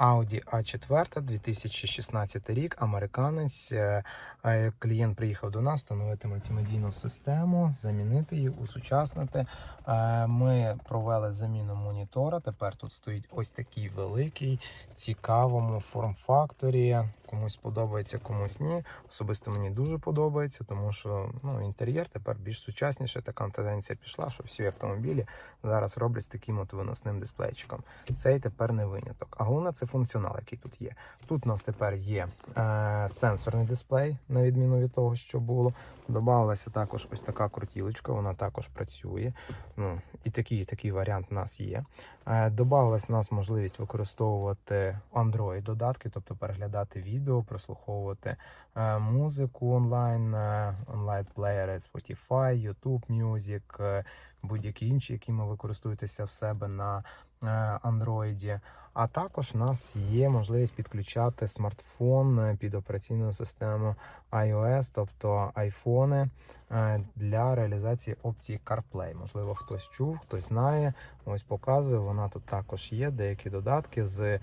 Audi A4 2016 рік, американець. Е, е, Клієнт приїхав до нас встановити мультимедійну систему, замінити її, усучаснити. Е, Ми провели заміну монітора. Тепер тут стоїть ось такий великий, цікавому форм-факторі. Комусь подобається, комусь ні. Особисто мені дуже подобається, тому що ну, інтер'єр тепер більш сучасніше. Така тенденція пішла, що всі автомобілі зараз роблять з таким от виносним дисплейчиком. Цей тепер не виняток. А головне це функціонал, який тут є. Тут у нас тепер є е, сенсорний дисплей, на відміну від того, що було. Добавилася також ось така крутілочка, вона також працює. Ну, і такий, такий варіант у нас є. Е, Добавилась у нас можливість використовувати Android додатки, тобто переглядати відео, прослуховувати е, музику онлайн, е, онлайн плеєри Spotify, YouTube Music, е, будь-які інші, якими ви користуєтеся в себе на Android. А також у нас є можливість підключати смартфон е, під операційну систему iOS, тобто айфони е, для реалізації опції CarPlay. Можливо, хтось чув, хтось знає. Ось показую. Вона тут також є. Деякі додатки з е,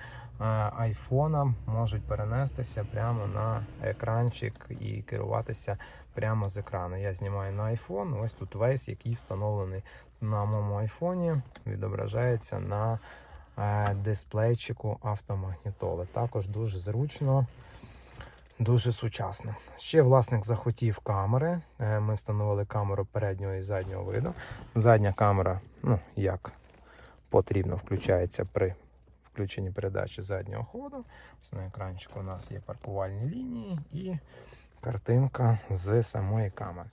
айфона можуть перенестися прямо на екранчик і керуватися прямо з екрану. Я знімаю на iPhone. Ось тут весь, який встановлений на моєму айфоні, відображається на е, дисплейчику автомагнітоли. Також дуже зручно. Дуже сучасно. Ще власник захотів камери. Е, Ми встановили камеру переднього і заднього виду. Задня камера, ну як потрібно, включається при включенні передачі заднього ходу. На екранчику у нас є паркувальні лінії і картинка з самої камери.